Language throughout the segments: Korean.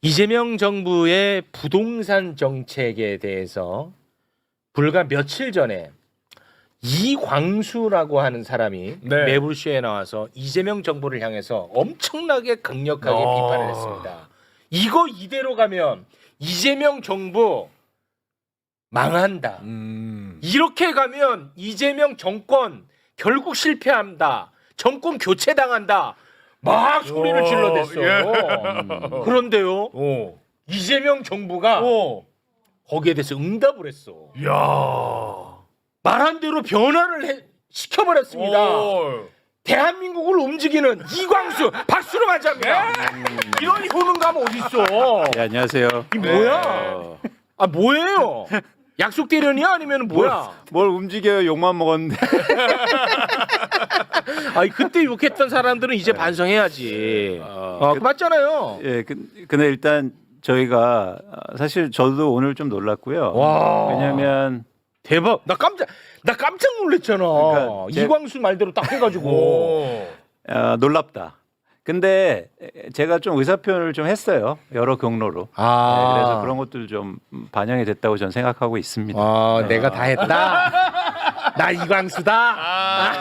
이재명 정부의 부동산 정책에 대해서 불과 며칠 전에 이광수라고 하는 사람이 네. 매불쇼에 나와서 이재명 정부를 향해서 엄청나게 강력하게 아. 비판을 했습니다. 이거 이대로 가면 이재명 정부 망한다. 음. 이렇게 가면 이재명 정권 결국 실패한다. 정권 교체 당한다. 막 소리를 어, 질러댔어. 예. 음. 그런데요, 오. 이재명 정부가 오. 거기에 대해서 응답을 했어. 야. 말한 대로 변화를 해- 시켜버렸습니다. 오. 대한민국을 움직이는 이광수 박수로 맞이합니다. 이런 효능감 어딨어? 네, 안녕하세요. 이 뭐야? 어, 아 뭐예요? 약속 대련이야 아니면 뭐야? 뭘 움직여요? 욕만 먹었는데. 아니 그때 욕했던 사람들은 이제 반성해야지. 어, 어, 그 맞잖아요. 예, 그, 근데 일단 저희가 어, 사실 저도 오늘 좀 놀랐고요. 와. 왜냐하면 대박. 나 깜짝 나 깜짝 놀랐잖아. 그러니까 제- 이광수 말대로 딱 해가지고. 오. 어, 놀랍다. 근데 제가 좀 의사 표현을 좀 했어요. 여러 경로로. 아. 네, 그래서 그런 것들 좀 반영이 됐다고 저는 생각하고 있습니다. 아, 내가 다 했다. 나 이광수다. 아.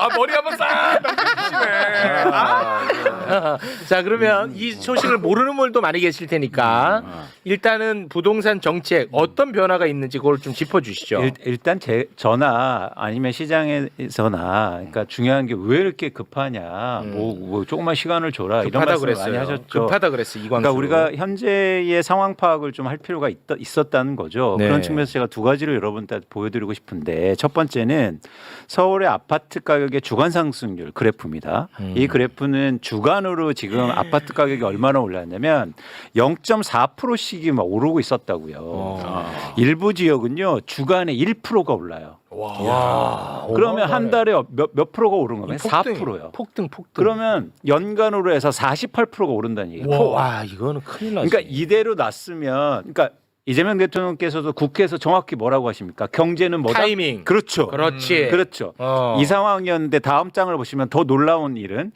아 머리 한번 싹 남겨주시네. 아. 자 그러면 이 소식을 모르는 분들도 많이 계실 테니까 일단은 부동산 정책 어떤 변화가 있는지 그걸 좀 짚어주시죠. 일, 일단 제, 저나 아니면 시장에서나 그러니까 중요한 게 왜 이렇게 급하냐 뭐, 뭐 조금만 시간을 줘라 이런 음. 급하다 말씀 그랬어요. 많이 하셨죠. 급하다 그랬어 이광수. 그러니까 우리가 현재의 상황 파악을 좀 할 필요가 있, 있었다는 거죠. 네. 그런 측면에서 제가 두 가지를 여러분한테 보여드리고 싶은데 첫 번째는 서울의 아파트 가격 의 주간 상승률 그래프입니다. 음. 이 그래프는 주간으로 지금 아파트 가격이 얼마나 올랐냐면 0.4%씩이 막 오르고 있었다고요. 어. 일부 지역은요 주간에 1%가 올라요. 와. 와, 그러면 한 달에 몇, 몇 프로가 오른 거면 폭등, 4%요. 폭등 폭등. 그러면 연간으로 해서 48%가 오른다는 얘기예요. 와. 와 이거는 큰일 났어. 그러니까 이대로 놨으면 그러니까 이재명 대통령께서도 국회에서 정확히 뭐라고 하십니까? 경제는 뭐다? 타이밍. 그렇죠. 그렇지. 그렇죠. 어. 이 상황이었는데 다음 장을 보시면 더 놀라운 일은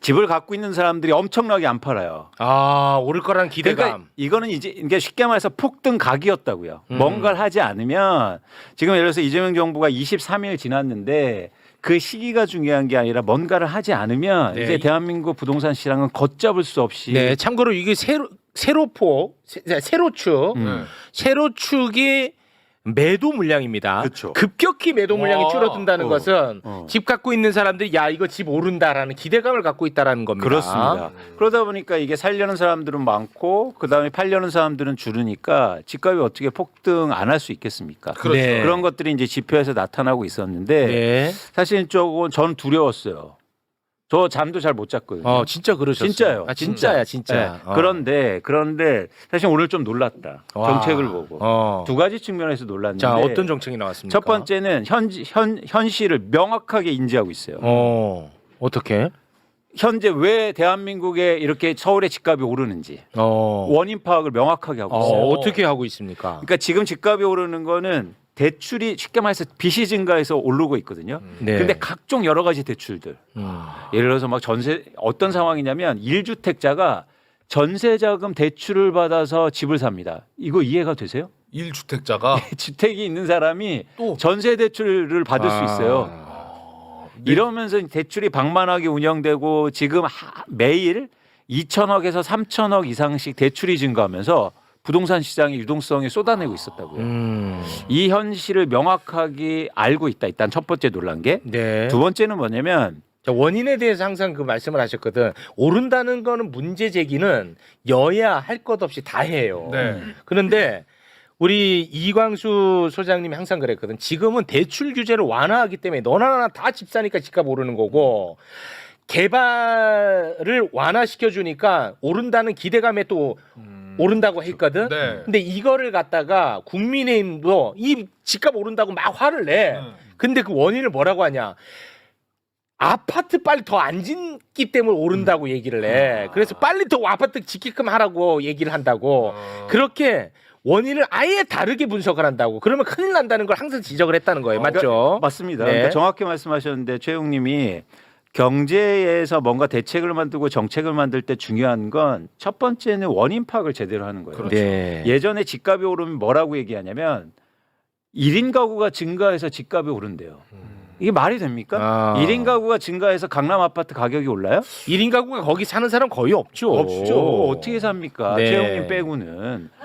집을 갖고 있는 사람들이 엄청나게 안 팔아요. 아 오를 거란 기대감. 그러니까 이거는 이제 이게 쉽게 말해서 폭등 각이었다고요. 음. 뭔가를 하지 않으면 지금 예를 들어서 이재명 정부가 23일 지났는데 그 시기가 중요한 게 아니라 뭔가를 하지 않으면 네. 이제 대한민국 부동산 시장은 걷잡을 수 없이 네, 참고로 이게 세로 세로폭 세, 세로축 음. 세로축이 매도 물량입니다. 그쵸. 급격히 매도 물량이 와. 줄어든다는 어. 것은 어. 집 갖고 있는 사람들이 야 이거 집 오른다라는 기대감을 갖고 있다라는 겁니다. 그렇습니다. 그러다 보니까 이게 살려는 사람들은 많고 그 다음에 팔려는 사람들은 줄으니까 집값이 어떻게 폭등 안 할 수 있겠습니까? 그렇죠. 네. 그런 것들이 이제 지표에서 나타나고 있었는데 네. 사실 조금 전 두려웠어요. 저 잠도 잘 못 잤거든요. 어 진짜 그러셨어요. 진짜요. 아 진짜야 진짜야. 네. 어. 그런데 그런데 사실 오늘 좀 놀랐다. 와. 정책을 보고 어. 두 가지 측면에서 놀랐는데 자 어떤 정책이 나왔습니까? 첫 번째는 현, 현 현실을 명확하게 인지하고 있어요. 어 어떻게? 현재 왜 대한민국에 이렇게 서울의 집값이 오르는지 어. 원인 파악을 명확하게 하고 있어요. 어 어떻게 하고 있습니까? 그러니까 지금 집값이 오르는 거는 대출이 쉽게 말해서 빚이 증가해서 오르고 있거든요. 네. 근데 각종 여러 가지 대출들. 음. 예를 들어서 막 전세 어떤 상황이냐면 1주택자가 전세 자금 대출을 받아서 집을 삽니다. 이거 이해가 되세요? 1주택자가 주택이 있는 사람이 또 전세 대출을 받을 수 아. 있어요. 이러면서 대출이 방만하게 운영되고 지금 하- 매일 2천억에서 3천억 이상씩 대출이 증가하면서 부동산 시장의 유동성이 쏟아내고 있었다고요. 음. 이 현실을 명확하게 알고 있다. 일단 첫 번째 놀란 게. 네. 두 번째는 뭐냐면 자, 원인에 대해서 항상 그 말씀을 하셨거든. 오른다는 거는 문제 제기는 여야 할 것 없이 다 해요. 네. 그런데 우리 이광수 소장님이 항상 그랬거든. 지금은 대출 규제를 완화하기 때문에 너나 나나 다 집 사니까 집값 오르는 거고 개발을 완화시켜 주니까 오른다는 기대감에 또 오른다고 했거든. 네. 근데 이거를 갖다가 국민의힘도 이 집값 오른다고 막 화를 내. 음. 근데 그 원인을 뭐라고 하냐? 아파트 빨리 더 안 짓기 때문에 오른다고 얘기를 해. 그래서 빨리 더 아파트 짓게끔 하라고 얘기를 한다고. 어. 그렇게 원인을 아예 다르게 분석을 한다고. 그러면 큰일 난다는 걸 항상 지적을 했다는 거예요. 어, 맞죠? 맞습니다. 네. 그러니까 정확히 말씀하셨는데 최용님이 경제에서 뭔가 대책을 만들고 정책을 만들 때 중요한 건 첫 번째는 원인 파악을 제대로 하는 거예요. 그렇죠. 네. 예전에 집값이 오르면 뭐라고 얘기하냐면 1인 가구가 증가해서 집값이 오른대요. 이게 말이 됩니까? 아. 1인 가구가 증가해서 강남 아파트 가격이 올라요? 1인 가구가 거기 사는 사람 거의 없죠. 없죠. 어떻게 삽니까? 네. 최영님 빼고는.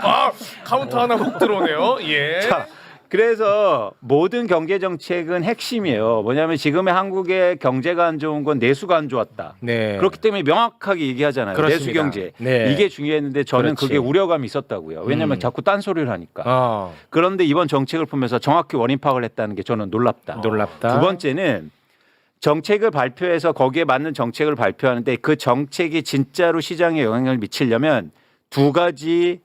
아 카운터 하나 훅 들어오네요. 예. 자, 그래서 모든 경제 정책은 핵심이에요. 뭐냐면 지금의 한국의 경제가 안 좋은 건 내수가 안 좋았다. 네. 그렇기 때문에 명확하게 얘기하잖아요. 그렇습니다. 내수 경제. 네. 이게 중요했는데 저는 그렇지. 그게 우려감이 있었다고요. 왜냐하면 음. 자꾸 딴소리를 하니까. 어, 그런데 이번 정책을 보면서 정확히 원인 파악을 했다는 게 저는 놀랍다. 놀랍다. 두 번째는 정책을 발표해서 거기에 맞는 정책을 발표하는데 그 정책이 진짜로 시장에 영향을 미치려면 두 가지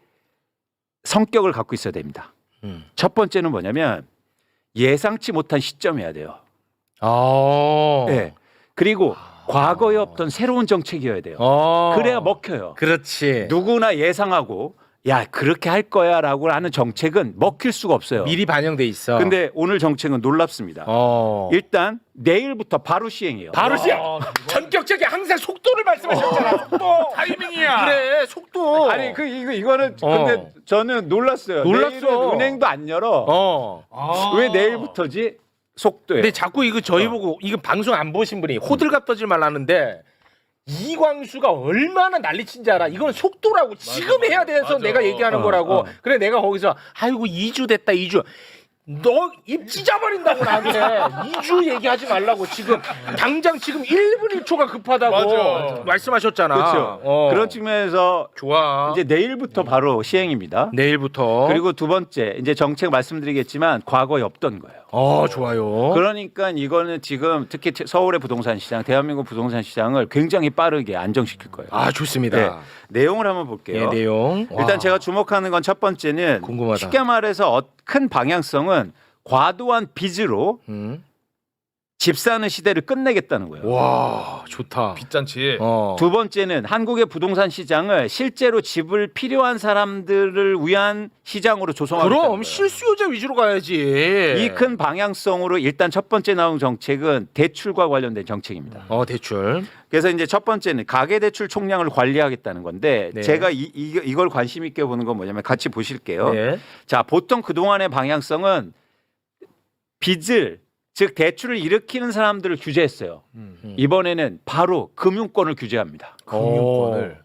성격을 갖고 있어야 됩니다. 음. 첫 번째는 뭐냐면 예상치 못한 시점이어야 돼요. 어. 네. 그리고 과거에 없던 새로운 정책이어야 돼요. 어. 그래야 먹혀요. 그렇지. 누구나 예상하고 야 그렇게 할 거야라고 하는 정책은 먹힐 수가 없어요. 미리 반영돼 있어. 근데 오늘 정책은 놀랍습니다. 어. 일단 내일부터 바로 시행이에요. 바로 시작. 아, 전격적인 항상 속도를 말씀하셨잖아. 속도. 타이밍이야. 그래, 속도. 아니 그 이거 이거는 어. 근데 저는 놀랐어요. 놀랐어. 내일은 은행도 안 열어. 어. 아. 왜 내일부터지? 속도에. 근데 자꾸 이거 저희 보고 이거 방송 안 보신 분이 호들갑 떠지 말라는데 이광수가 얼마나 난리친 지 알아? 이건 속도라고 지금 맞아, 해야 돼서 맞아. 내가 얘기하는 어, 거라고. 어. 그래 내가 거기서 아이고 2주 됐다 2주. 너 입 찢어버린다고 나한테 2주 얘기하지 말라고 지금 당장 지금 1분 1초가 급하다고 맞아, 맞아. 말씀하셨잖아. 그렇죠. 어. 그런 측면에서 좋아. 이제 내일부터 바로 시행입니다. 내일부터. 그리고 두 번째 이제 정책 말씀드리겠지만 과거에 없던 거예요. 어 좋아요. 그러니까 이거는 지금 특히 서울의 부동산 시장, 대한민국 부동산 시장을 굉장히 빠르게 안정시킬 거예요. 아 좋습니다. 네. 내용을 한번 예, 볼게요. 내용. 일단 와. 제가 주목하는 건 첫 번째는 궁금하다. 쉽게 말해서 어- 큰 방향성은 과도한 빚으로 음. 집 사는 시대를 끝내겠다는 거예요. 와 좋다. 빚잔치. 어. 두 번째는 한국의 부동산 시장을 실제로 집을 필요한 사람들을 위한 시장으로 조성하겠다는 그럼 거예요. 실수요자 위주로 가야지. 이큰 방향성으로 일단 첫 번째 나온 정책은 대출과 관련된 정책입니다. 어 대출. 그래서 이제 첫 번째는 가계 대출 총량을 관리하겠다는 건데 네. 제가 이, 이, 이걸 관심 있게 보는 건 뭐냐면 같이 보실게요. 네. 자, 보통 그 동안의 방향성은 빚을 즉 대출을 일으키는 사람들을 규제했어요. 음. 이번에는 바로 금융권을 규제합니다. 금융권을.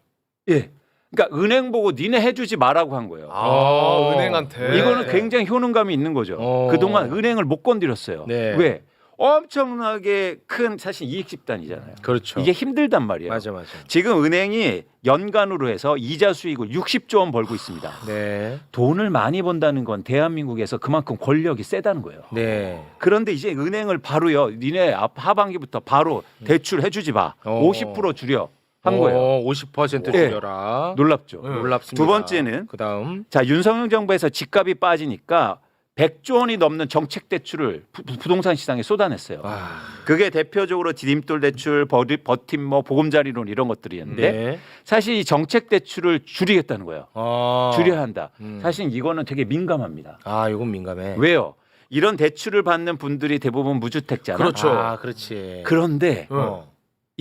예. 그러니까 은행 보고 니네 해주지 말라고 한 거예요. 아, 어. 은행한테. 이거는 굉장히 효능감이 있는 거죠. 어. 그동안 은행을 못 건드렸어요. 네. 왜? 엄청나게 큰 사실 이익 집단이잖아요. 그렇죠. 이게 힘들단 말이에요. 맞아 맞아. 지금 은행이 연간으로 해서 이자 수익을 60조 원 벌고 있습니다. 네. 돈을 많이 번다는 건 대한민국에서 그만큼 권력이 세다는 거예요. 네. 그런데 이제 은행을 바로요. 니네 앞 하반기부터 바로 대출 해주지 마. 음. 어. 50% 줄여 한 거예요. 어, 50% 네. 줄여라. 놀랍죠. 네. 놀랍습니다. 두 번째는 그다음 자 윤석열 정부에서 집값이 빠지니까 100조 원이 넘는 정책 대출을 부, 부동산 시장에 쏟아냈어요. 아. 그게 대표적으로 디딤돌 대출, 버디, 버팀목, 보금자리론 이런 것들이었는데 네. 사실 이 정책 대출을 줄이겠다는 거예요. 아. 줄여야 한다. 음. 사실 이거는 되게 민감합니다. 아, 이건 민감해. 왜요? 이런 대출을 받는 분들이 대부분 무주택자나 그렇죠. 아, 그렇지. 그런데 어.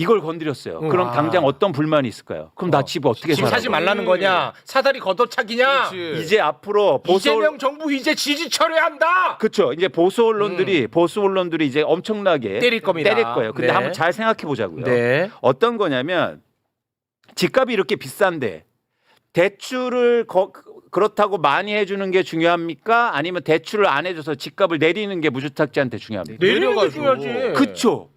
이걸 건드렸어요. 응. 그럼 아. 당장 어떤 불만이 있을까요? 그럼 나 집 어떻게 집 살아? 사지 말라는 거냐? 사다리 걷어차기냐? 그렇지. 이제 앞으로 보수 언- 이재명 정부 이제 지지 철회한다. 그렇죠. 이제 보수 언론들이 보수 언론들이 이제 엄청나게 음. 때릴 겁니다. 때릴 거예요. 근데 네. 한번 잘 생각해 보자고요. 네. 어떤 거냐면 집값이 이렇게 비싼데 대출을 거- 그렇다고 많이 해주는 게 중요합니까? 아니면 대출을 안 해줘서 집값을 내리는 게 무주택자한테 중요합니까? 내리는 게 내려가지고. 중요하지. 그쵸.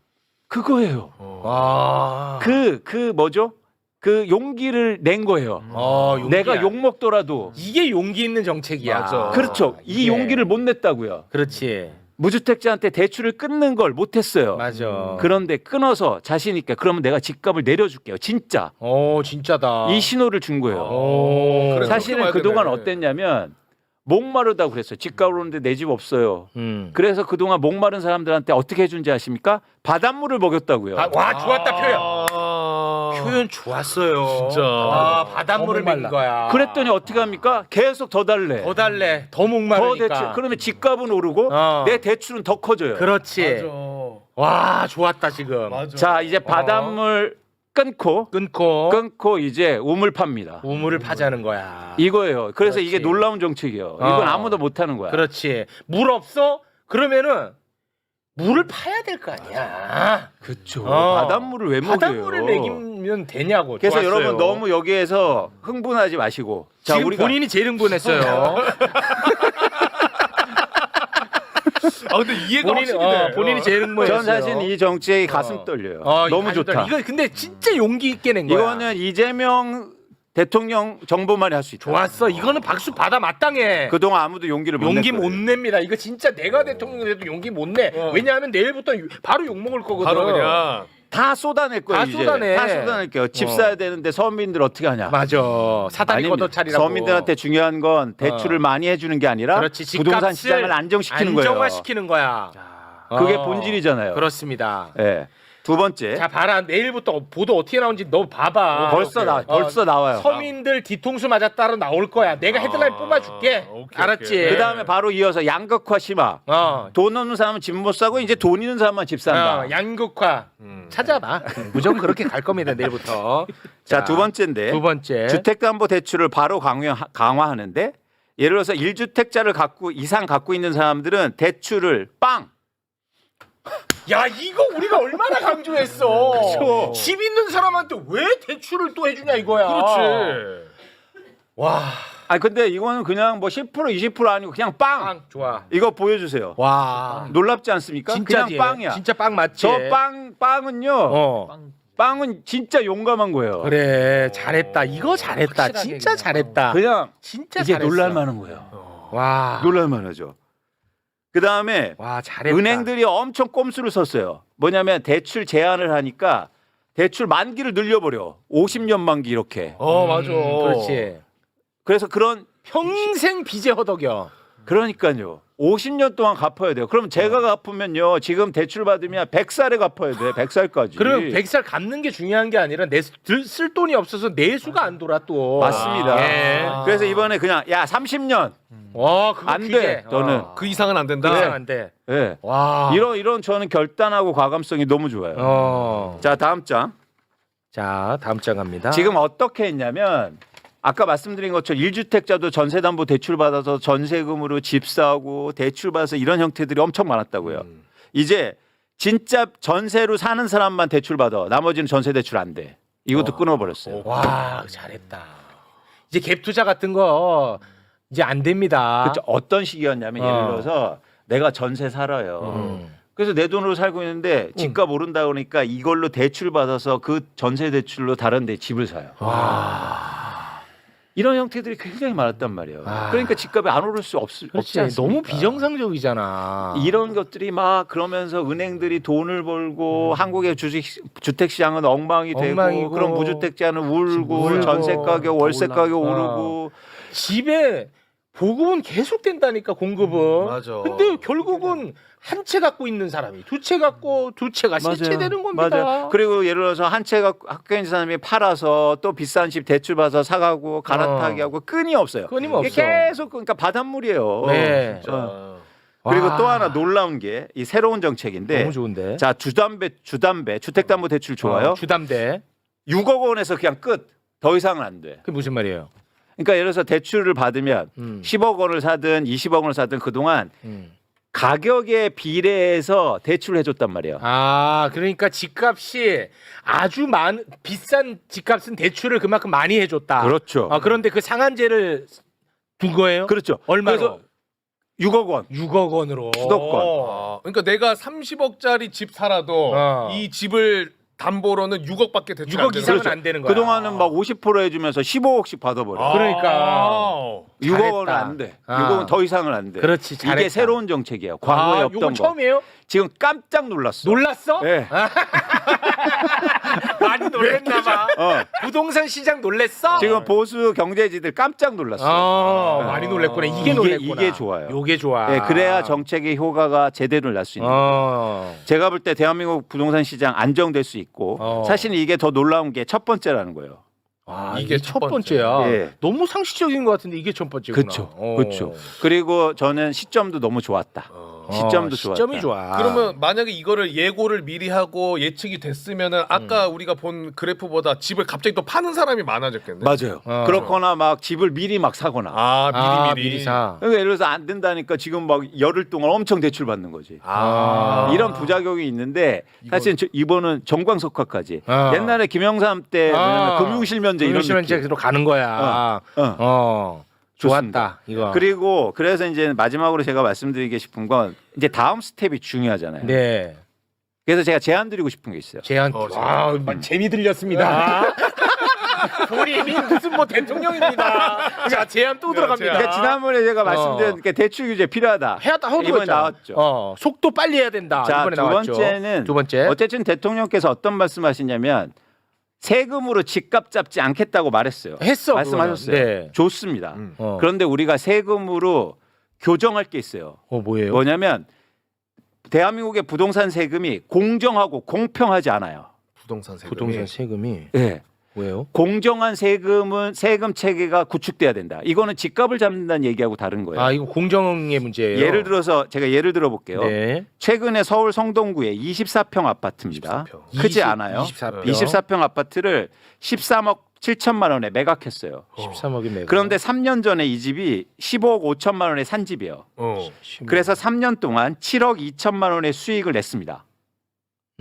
그거예요. 어. 아. 그, 그 뭐죠? 그 용기를 낸 거예요. 아, 용기야. 내가 욕 먹더라도. 이게 용기 있는 정책이야. 맞아. 그렇죠. 이 이게. 용기를 못 냈다고요. 그렇지. 무주택자한테 대출을 끊는 걸 못했어요. 맞아. 그런데 끊어서 자신 있게 그러면 내가 집값을 내려줄게요. 진짜 어, 진짜다. 이 신호를 준 거예요. 오. 그래, 사실은 그렇게 그동안 봐야 되네. 어땠냐면 목마르다고 그랬어요. 집값 오르는데 내 집 없어요. 음. 그래서 그동안 목마른 사람들한테 어떻게 해준지 아십니까? 바닷물을 먹였다고요. 아, 와, 좋았다 표현. 아. 표현 좋았어요. 진짜. 아, 바닷물을 먹인 거야. 그랬더니 어떻게 합니까? 계속 더 달래. 더 달래. 더 더 목마르니까. 대출. 그러면 집값은 오르고 어. 내 대출은 더 커져요. 그렇지. 와 좋았다 지금. 맞아. 자 이제 바닷물 끊고 끊고 끊고 이제 우물 팝니다. 우물을 파자는 거야. 이거예요. 그래서 그렇지. 이게 놀라운 정책이에요. 어. 이건 아무도 못 하는 거야. 그렇지. 물 없어? 그러면은 물을 파야 될 거 아니야. 그렇죠. 어. 바닷물을 왜 먹여요? 바닷물을 먹이면 되냐고. 그래서 좋았어요. 여러분 너무 여기에서 흥분하지 마시고 자 지금 우리가 본인이 제일 흥분했어요. 아 근데 이해가 본인이 확실히 어, 돼. 본인이 제일 흥분했어요. 전 사실 이 가슴 어. 떨려요. 어, 너무 가슴 좋다. 이거 근데 진짜 용기 있게 낸 거야. 이거는 이재명 대통령 정부만이 할 수 있다. 좋았어. 이거는 박수 받아 마땅해. 그동안 아무도 용기를 못 용기 냈거든요. 못 냅니다. 이거 진짜 내가 대통령 돼도 용기 못 내. 어. 왜냐하면 내일부터 유- 바로 욕 먹을 거거든. 바로 그냥 다 쏟아낼 거예요. 다 이제. 쏟아내. 다 쏟아낼게요. 집 어. 사야 되는데 서민들 어떻게 하냐? 맞아. 사다리 아닙니다. 걷어 차리라고. 서민들한테 중요한 건 대출을 어. 많이 해주는 게 아니라 그렇지. 부동산 시장을 안정시키는 거예요. 안정화시키는 거야. 그게 어. 본질이잖아요. 그렇습니다. 예. 두 번째. 자 봐라 내일부터 보도 어떻게 나오는지 너 봐봐. 벌써 나 어, 벌써 나와요. 서민들 뒤통수 맞았다로 나올 거야. 내가 헤드라인 아, 뽑아줄게. 오케이, 알았지? 오케이. 그 다음에 바로 이어서 양극화 심화. 어. 돈 없는 사람은 집 못 사고 이제 돈 있는 사람만 집 산다. 어, 양극화 음. 찾아봐. 무조건 그렇게 갈 겁니다 내일부터. 자, 두 번째인데 두 번째. 주택담보대출을 바로 강화, 강화하는데 예를 들어서 1주택자를 갖고 이상 갖고 있는 사람들은 대출을 빵 야 이거 우리가 얼마나 강조했어. 그쵸. 집 있는 사람한테 왜 대출을 또 해주냐 이거야. 그렇지. 와. 아 근데 이거는 그냥 뭐 10% 20% 아니고 그냥 빵. 빵 좋아. 이거 보여주세요. 와. 놀랍지 않습니까? 진짜지. 그냥 빵이야. 진짜 빵 맞지. 저 빵 빵은요. 어. 빵은 진짜 용감한 거예요. 그래 잘했다. 이거 잘했다. 확실하게 진짜 그냥. 잘했다. 그냥 진짜 이게 잘했어. 놀랄만한 거예요. 와. 놀랄만하죠. 그 다음에 와 잘했다. 은행들이 엄청 꼼수를 썼어요. 뭐냐면 대출 제한을 하니까 대출 만기를 늘려버려. 50년 만기 이렇게. 어 맞아. 음, 그렇지. 그래서 그런 평생 빚에 허덕여. 그러니까요. 50년 동안 갚아야 돼요. 그럼 제가 갚으면요. 지금 대출 받으면 100살에 갚아야 돼. 100살까지. 그럼 100살 갚는 게 중요한 게 아니라 내쓸 돈이 없어서 내수가 안 돌아 또. 맞습니다. 예. 그래서 이번에 그냥 야 30년 와 그거 안. 돼, 너는. 어. 그 이상은 안 된다. 그 이상 안 돼. 예. 와. 이런 이런 저는 결단하고 과감성이 너무 좋아요. 어. 자 다음 장. 자 다음 장 갑니다. 지금 어떻게 했냐면 아까 말씀드린 것처럼 1주택자도 전세담보 대출 받아서 전세금으로 집 사고 대출 받아서 이런 형태들이 엄청 많았다고요. 음. 이제 진짜 전세로 사는 사람만 대출 받아. 나머지는 전세 대출 안 돼. 이것도 끊어버렸어요. 와 잘했다. 이제 갭 투자 같은 거 이제 안 됩니다. 그쵸? 어떤 어. 예를 들어서 내가 전세 살아요. 음. 그래서 내 돈으로 살고 있는데 집값 오른다 그러니까 이걸로 대출 받아서 그 전세 대출로 다른 데 집을 사요. 이런 형태들이 굉장히 많았단 말이에요. 아. 그러니까 집값이 안 오를 수 없, 없지 그렇지. 않습니까? 너무 비정상적이잖아. 이런 것들이 막 그러면서 은행들이 돈을 벌고 한국의 주식 주택 시장은 엉망이 되고 음. 엉망이고, 그럼 무주택자는 울고 울고, 전세 가격, 월세 올라- 가격 어. 오르고 집에 보급은 계속 된다니까 공급은. 맞아. 근데 결국은 한 채 갖고 있는 사람이 두 채 갖고 두 채가 세채 되는 겁니다. 맞아요. 그리고 예를 들어서 한 채가 학교 있는 사람이 팔아서 또 비싼 집 대출 받아서 사가고 갈아타기 어. 하고 끈이 없어요. 끊임없어. 이게 계속 그러니까 바닷물이에요. 네. 진짜. 어. 그리고 와. 또 하나 놀라운 게 이 새로운 정책인데 너무 좋은데. 자 주담배 주담배 주택담보대출 좋아요. 어, 주담대. 6억 원에서 그냥 끝. 더 이상은 안 돼. 그게 무슨 말이에요? 그러니까 예를 들어서 대출을 받으면 음. 10억 원을 사든 20억 원을 사든 그동안 음. 가격에 비례해서 대출을 해줬단 말이에요. 아, 그러니까 집값이 아주 많 비싼 집값은 대출을 그만큼 많이 해줬다. 그렇죠. 아, 그런데 그 상한제를 둔 거예요? 그렇죠. 얼마로? 그래서 6억 원. 6억 원으로. 수도권. 아, 그러니까 내가 30억짜리 집 살아도 어. 이 집을 담보로는 6억밖에 대출 6억 안 되는 이상은 거죠. 안 되는 거야. 그동안은 막 50% 해주면서 15억씩 받아버려. 아. 그러니까. 6억 원은 잘했다. 안 돼. 아. 6억 원더 이상은 안 돼. 그렇지, 잘했다. 이게 새로운 정책이에요. 과거에 아, 없던 요건 거. 처음이에요? 지금 깜짝 놀랐어. 놀랐어? 네. 많이 놀랐어. 놀랬나 봐. 어, 부동산 시장 놀랬어? 지금 보수 경제지들 깜짝 놀랐어요. 어, 많이 놀랬구나. 이게 이게- 놀랬구나. 이게 좋아요. 요게 좋아. 네, 그래야 정책의 효과가 제대로 날 수 있는. 거예요. 어. 제가 볼 때 대한민국 부동산 시장 안정될 수 있고 어. 사실 이게 더 놀라운 게 첫 번째라는 거예요. 아, 이게 이게 첫첫 번째야. 예. 너무 상식적인 것 같은데 이게 첫 번째구나. 그렇죠. 어. 그렇죠. 그리고 저는 시점도 너무 좋았다. 어. 시점도 어, 좋았다. 시점이 좋아. 그러면 만약에 이거를 예고를 미리 하고 예측이 됐으면은 아까 우리가 본 그래프보다 집을 갑자기 또 파는 사람이 많아졌겠네. 맞아요. 어. 그렇거나 막 집을 미리 막 사거나. 아 미리 아, 미리. 미리 사. 그러니까 예를 들어서 안 된다니까 지금 막 열흘 동안 엄청 대출 받는 거지. 아, 이런 부작용이 있는데 사실 저- 이번은 정광석화까지 어. 옛날에 김영삼 때 뭐냐면 금융실면제 이런. 금융실면제로 가는 거야. 어. 어. 좋았다. 이거. 그리고 그래서 이제 마지막으로 제가 말씀드리고 싶은 건 이제 다음 스텝이 중요하잖아요. 네. 그래서 제가 제안 드리고 싶은 게 있어요. 제안. 어, 와, 막 재미 들렸습니다. 본인이 무슨 뭐 대통령입니다. 자, 제안 또 들어갑니다. 그러니까 지난번에 제가 어. 말씀드렸으니까 대출 규제 필요하다. 해야다 하고 이번에 있잖아. 나왔죠. 어, 속도 빨리 해야 된다. 자, 이번에 두 나왔죠. 번째는 두 번째. 어쨌든 대통령께서 어떤 말씀하시냐면 세금으로 집값 잡지 않겠다고 말했어요. 했어. 말씀하셨어요. 그거는. 네. 좋습니다. 음. 어. 그런데 우리가 세금으로 교정할 게 있어요. 어 뭐예요? 뭐냐면 대한민국의 부동산 세금이 공정하고 공평하지 않아요. 부동산 세금. 부동산 세금이 예. 왜요? 공정한 세금은 세금 체계가 구축돼야 된다. 이거는 집값을 잡는다는 얘기하고 다른 거예요. 아 이거 공정의 문제예요. 예를 들어서 제가 예를 들어 볼게요. 네. 최근에 서울 성동구에 24평 아파트입니다. 24평. 크지 20, 않아요? 24평. 24평 아파트를 13억 7천만 원에 매각했어요. 13억이 매고. 그런데 3년 전에 이 집이 15억 5천만 원에 산 집이에요. 어. 그래서 3년 동안 7억 2천만 원의 수익을 냈습니다.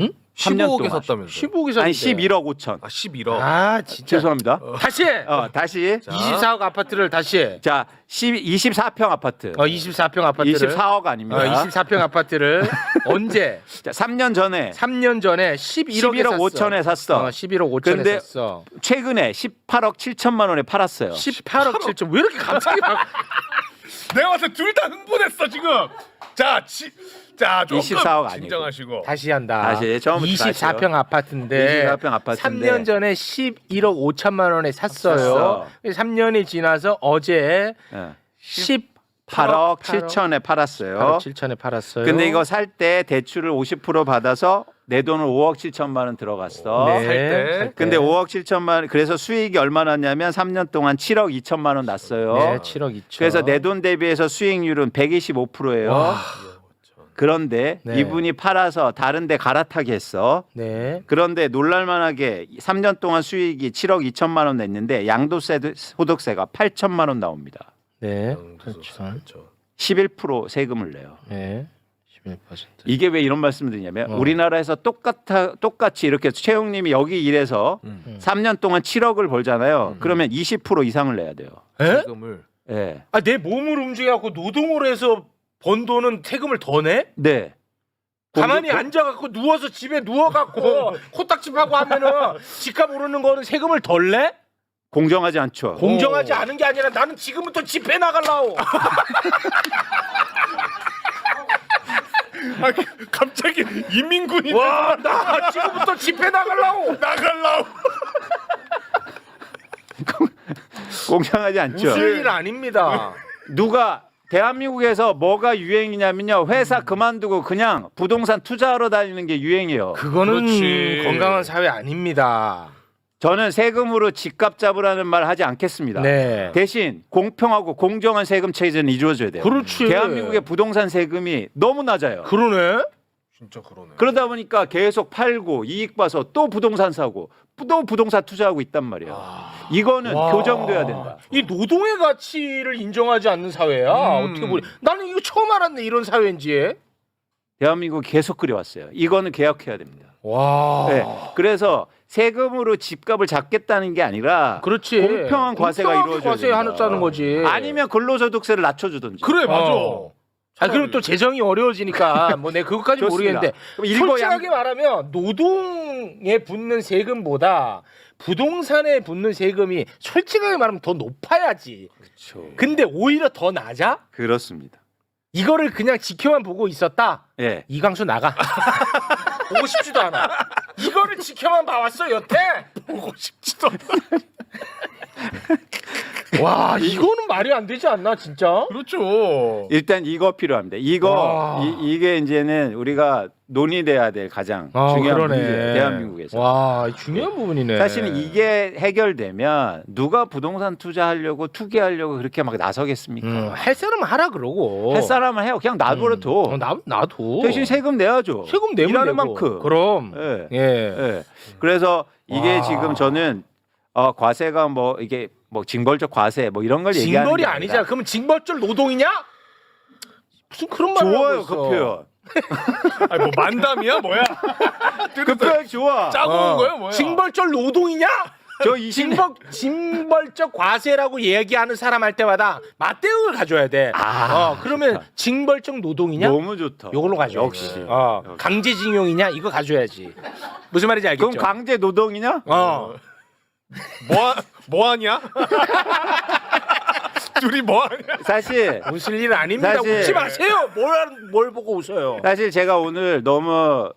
응? 3년 15억에 동안. 샀다면서. 15기 샀는데. 아니 11억 5천. 아 11억. 아 진짜. 죄송합니다. 다시 해. 어, 다시 자. 24억 아파트를 다시 해. 자 10, 24평 아파트. 어 24평 아파트를. 24억 어, 아닙니다. 24평 아파트를 언제? 자, 3년 전에 3년 전에 11억에 11억 5천에 샀어. 어, 11억 5천에 근데 샀어. 최근에 18억 7천만 원에 팔았어요. 18억 7천. 왜 이렇게 갑자기 막 내가 봤을 때 둘 다 흥분했어 지금. 자, 지, 자 조금 24억 아니고. 진정하시고. 다시 한다. 다시, 처음부터 24평 다시요. 아파트인데 24평 아파트인데 3년 전에 11억 5천만 원에 샀어요. 샀어. 3년이 지나서 어제 예. 10 8억 7천에 팔았어요. 8억 7천에 팔았어요. 근데 이거 살 때 대출을 50% 받아서 내 돈은 5억 7천만 원 들어갔어. 네. 살 때. 살 때. 근데 5억 7천만 원 그래서 수익이 얼마 났냐면 3년 동안 7억 2천만 원 났어요. 네, 7억 2천. 그래서 내 돈 대비해서 수익률은 125%예요. 그런데 네. 이분이 팔아서 다른 데 갈아타게 했어. 네. 그런데 놀랄만하게 3년 동안 수익이 7억 2천만 원 냈는데 양도세 소득세가 8천만 원 나옵니다. 네. 그렇죠. 그렇죠. 11% 세금을 내요. 네. 11%. 이게 왜 이런 말씀을 드리냐면 어. 우리나라에서 똑같아 똑같이 이렇게 최영님이 여기 일해서 음. 3년 동안 7억을 벌잖아요. 그러면 20% 이상을 내야 돼요. 에? 세금을. 예. 아, 내 몸을 움직여 갖고 노동을 해서 번 돈은 세금을 더 내? 네. 가만히 공정- 앉아 갖고 누워서 집에 누워 갖고 코딱지하고 하면은 집값 오르는 거는 세금을 덜 내? 공정하지 않죠. 공정하지 오. 않은 게 아니라 나는 지금부터 집회 나갈라고. 아, 갑자기 이민군이 와, 나 지금부터 집회 나갈라고. 나갈라고. 공정하지 않죠. 무슨 일 아닙니다. 누가 대한민국에서 뭐가 유행이냐면요. 회사 그만두고 그냥 부동산 투자하러 다니는 게 유행이에요. 그거는 그렇지. 건강한 사회 아닙니다. 저는 세금으로 집값 잡으라는 말 하지 않겠습니다. 네. 대신 공평하고 공정한 세금 체제는 이루어져야 돼요. 그렇지. 대한민국의 부동산 세금이 너무 낮아요. 그러네. 진짜 그러네. 그러다 보니까 계속 팔고 이익 봐서 또 부동산 사고 또 부동산 투자하고 있단 말이에요. 이거는 와. 교정돼야 된다. 이 노동의 가치를 인정하지 않는 사회야. 음. 어떻게 보니? 나는 이거 처음 알았네 이런 사회인지. 대한민국 계속 그래왔어요. 이거는 개혁해야 됩니다. 와. 네. 그래서 세금으로 집값을 잡겠다는 게 아니라 그렇지. 공평한 과세가 공평하게 이루어져야 과세 된다. 하자는 거지. 아니면 근로소득세를 낮춰주든지. 그래 맞아. 어. 아 그럼 또 재정이 어려워지니까 뭐 내가 그것까지 좋습니다. 모르겠는데 그럼 일거 솔직하게 양- 말하면 노동에 붙는 세금보다 부동산에 붙는 세금이 솔직하게 말하면 더 높아야지. 그렇죠. 근데 오히려 더 낮아? 그렇습니다. 이거를 그냥 지켜만 보고 있었다. 예. 이광수 나가. 보고 싶지도 않아. 이거를 지켜만 봐왔어 여태. 보고 싶지도 않아. 와 이거는 말이 안 되지 않나 진짜? 그렇죠. 일단 이거 필요합니다. 이거 와. 이, 이게 이제는 우리가 논의돼야 될 가장 아, 중요한 그러네. 문제 대한민국에서. 와 중요한 부분이네. 사실은 이게 해결되면 누가 부동산 투자하려고 투기하려고 그렇게 막 나서겠습니까? 음, 할 사람 하라 그러고. 할 사람은 해요. 그냥 놔둬 둬. 어, 나 나도. 대신 세금 내야죠. 세금 내면 일하는 되고. 만큼. 그럼. 예. 예. 예. 그래서 이게 와. 지금 저는 어, 과세가 뭐 이게 뭐 징벌적 과세 뭐 이런 걸 얘기하는 징벌이 게 아니잖아. 그러면 징벌적 노동이냐? 무슨 그런 말을 좋아요 하고 그 있어. 표현. 아니 뭐 만담이야 뭐야? 그 표현 좋아. 짜고 온 거야 뭐야? 징벌적 노동이냐? 저 20년 징벌 징벌적 과세라고 얘기하는 사람 할 때마다 맞대응을 가져야 돼. 아, 어, 그러면 징벌적 노동이냐? 너무 좋다. 요걸로 가져. 역시. 어, 역시. 강제징용이냐? 이거 가져야지. 무슨 말인지 알겠죠? 그럼 강제 노동이냐? 어. 뭐 뭐하냐? 둘이 뭐 하냐? 사실 웃을 일 아닙니다. 사실- 웃지 마세요. 뭘, 뭘 보고 웃어요? 사실 제가 오늘 너무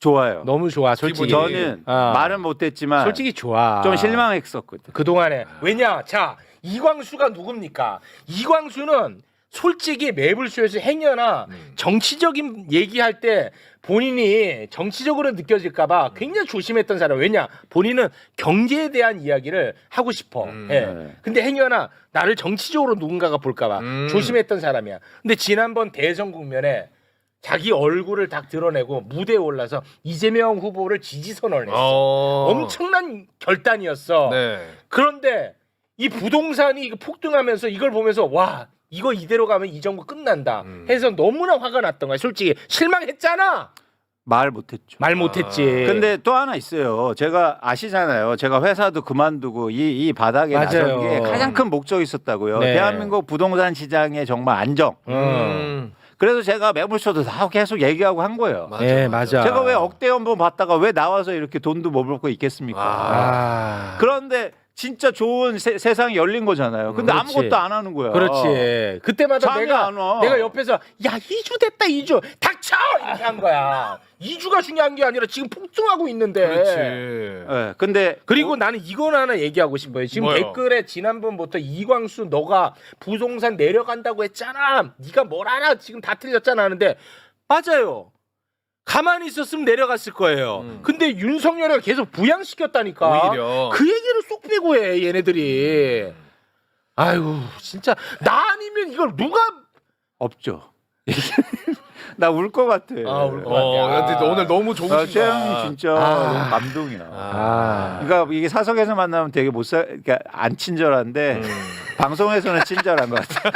좋아요. 너무 좋아, 솔직히. 기분이- 저는 어. 말은 못했지만 솔직히 좋아. 좀 실망했었거든. 그 동안에 왜냐 자 이광수가 누굽니까 이광수는 솔직히 매불쇼에서 행여나 음. 정치적인 얘기할 때 본인이 정치적으로 느껴질까봐 굉장히 조심했던 사람 왜냐 본인은 경제에 대한 이야기를 하고 싶어 음. 예. 네. 근데 행여나 나를 정치적으로 누군가가 볼까봐 음. 조심했던 사람이야 근데 지난번 대선 국면에 자기 얼굴을 딱 드러내고 무대에 올라서 이재명 후보를 지지 선언을 했어 어. 엄청난 결단이었어. 네. 그런데 이 부동산이 이거 폭등하면서 이걸 보면서 와 이거 이대로 가면 이 정부 끝난다 음. 해서 너무나 화가 났던 거야. 솔직히 실망했잖아. 말 못했죠. 말 못했지. 근데 또 하나 있어요. 제가 아시잖아요. 제가 회사도 그만두고 이, 이 바닥에 맞아요. 나선 게 가장 큰 목적이 있었다고요. 네. 대한민국 부동산 시장의 정말 안정. 음. 음. 그래서 제가 매물쇼도 다 계속 얘기하고 한 거예요. 맞아, 예, 맞아. 맞아. 제가 왜 억대 연봉 받다가 왜 나와서 이렇게 돈도 못 벌고 있겠습니까? 아, 그런데 진짜 좋은 세, 세상이 열린 거잖아요. 근데 음, 그렇지. 아무것도 안 하는 거야. 그렇지. 그때마다 잠이 내가 안 와. 내가 옆에서 야 이주 됐다 이주 닥쳐 이렇게 한 거야. 이주가 중요한 게 아니라 지금 폭등하고 있는데. 그렇지. 예, 근데 그리고 나는 이건 하나 얘기하고 싶어요. 지금 뭐요? 댓글에 지난번부터 이광수 너가 부동산 내려간다고 했잖아. 네가 뭘 알아? 지금 다 틀렸잖아 하는데 맞아요. 가만히 있었으면 내려갔을 거예요. 음. 근데 윤석열이가 계속 부양시켰다니까. 오히려. 그 얘기를 쏙 빼고 해 얘네들이. 아이고 진짜 나 아니면 이걸 누가 없죠. 나 울 것 같아. 아, 울것 어, 같아. 근데 오늘 너무 아, 좋으시다. 최영이 진짜 아. 너무 감동이야. 아. 그러니까 이게 사석에서 만나면 되게 못 살, 그러니까 안 친절한데 음. 방송에서는 친절한 것 같아.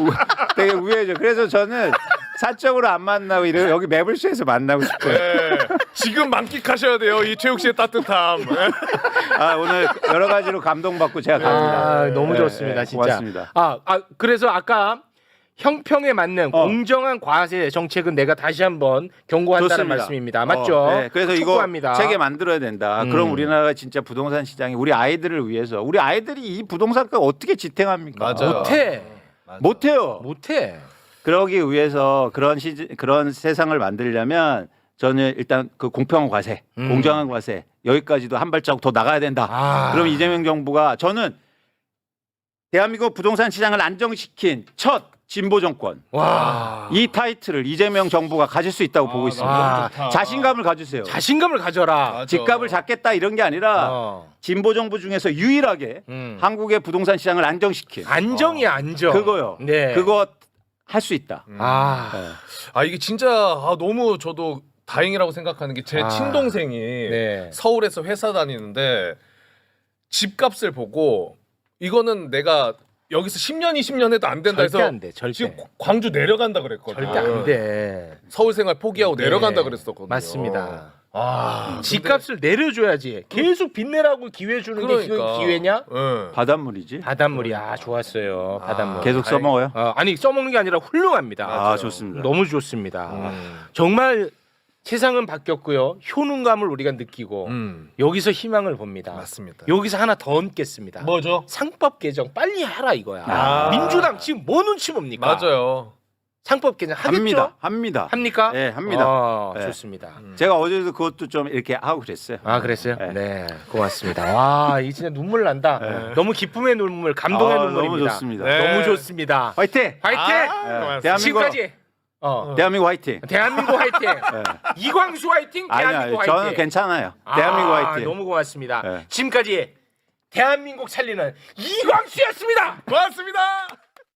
우- 되게 우회죠. 그래서 저는 사적으로 안 만나고 이래 여기 매블쇼에서 만나고 싶어요. 네. 지금 만끽하셔야 돼요. 이 최욱 씨의 따뜻함. 네. 아 오늘 여러 가지로 감동받고 제가 갑니다. 아, 너무 네, 좋습니다, 네, 진짜. 고맙습니다. 아, 아, 그래서 아까 형평에 맞는 어. 공정한 과세 정책은 내가 다시 한번 경고한다는 좋습니다. 말씀입니다. 맞죠? 어, 네, 그래서 촉구합니다. 이거 세계 만들어야 된다. 음. 그럼 우리나라가 진짜 부동산 시장이 우리 아이들을 위해서 우리 아이들이 이 부동산가 어떻게 지탱합니까? 맞아요. 못해. 못해요. 못해. 그러기 위해서 그런 시 그런 세상을 만들려면 저는 일단 그 공평한 과세, 음. 공정한 과세 여기까지도 한 발자국 더 나가야 된다. 아. 그럼 이재명 정부가 저는 대한민국 부동산 시장을 안정시킨 첫 진보 정권 와. 이 타이틀을 이재명 정부가 가질 수 있다고 보고 아, 있습니다. 아. 자신감을 가져주세요. 자신감을 가져라. 맞아. 집값을 잡겠다 이런 게 아니라 어. 진보 정부 중에서 유일하게 음. 한국의 부동산 시장을 안정시킨 안정이야, 안정. 그거요. 네. 그거 할 수 있다. 음. 아. 네. 아 이게 진짜 아, 너무 저도 다행이라고 생각하는 게 제 아. 친동생이 네. 서울에서 회사 다니는데 집값을 보고 이거는 내가 여기서 10년 20년 해도 안 된다 절대 해서 안 돼. 절대. 지금 광주 내려간다 그랬거든. 절대 안 돼. 서울 생활 포기하고 네. 내려간다 그랬었거든요. 맞습니다. 아, 집값을 내려줘야지. 계속 빚내라고 기회 주는 게 그러니까. 기- 기회 냐? 예. 바닷물이지. 바닷물이야 좋았어요. 바닷물. 계속 써먹어요. 어, 아니 써먹는 게 아니라 훌륭합니다. 아, 좋습니다. 너무 좋습니다. 음. 정말 세상은 바뀌었고요. 효능감을 우리가 느끼고 음. 여기서 희망을 봅니다. 맞습니다. 여기서 하나 더 얹겠습니다. 뭐죠? 상법 개정 빨리 하라 이거야. 아. 민주당 지금 뭐 눈치 봅니까? 맞아요. 상법 개정 하겠죠? 합니다. 합니다. 합니까? 네, 합니다. 아, 네. 좋습니다. 음. 제가 어제도 그것도 좀 이렇게 하고 그랬어요. 아 그랬어요? 네. 네, 고맙습니다. 와, 이 진짜 눈물 난다. 네. 너무 기쁨의 눈물, 감동의 아, 눈물입니다. 너무 좋습니다. 네. 너무 좋습니다. 화이팅! 화이팅! 아, 네. 대한민국- 지금까지 어, 대한민국 화이팅! 대한민국 화이팅. 네. 이광수 화이팅. 아니, 대한민국 아니, 화이팅. 저는 괜찮아요. 아, 대한민국 화이팅! 너무 고맙습니다. 네. 지금까지 대한민국 살리는 이광수였습니다. 고맙습니다.